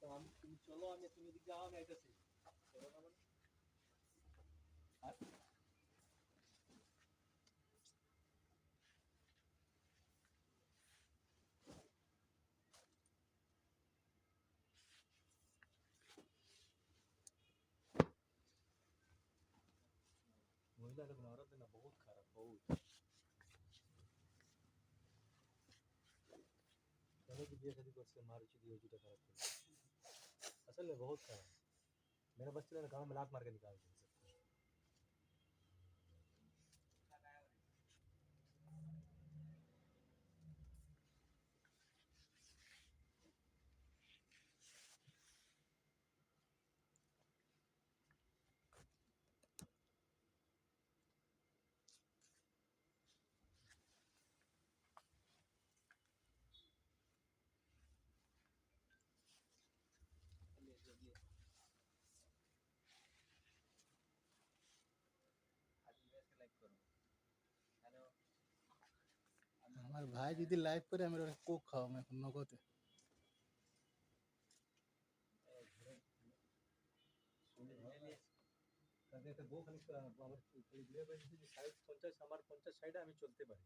তো আমি তুমি চলো আমি তুমি এদিকে যাও আমি আইতাছি চলো না মানে আর महिला लोग औरत ना बहुत खराब बहुत मैंने भी बिया शादी करके मार चुकी हो चुका खराब चल बहुत सारा। मेरा बस गाँव काम मलाक मार के निकाल दिया। আর ভাই যদি লাইভ করে আমি ওরা কোক খাও খাওয়াবো এখন, নগদে। আমার পঞ্চাশ সাইডে আমি চলতে পারি।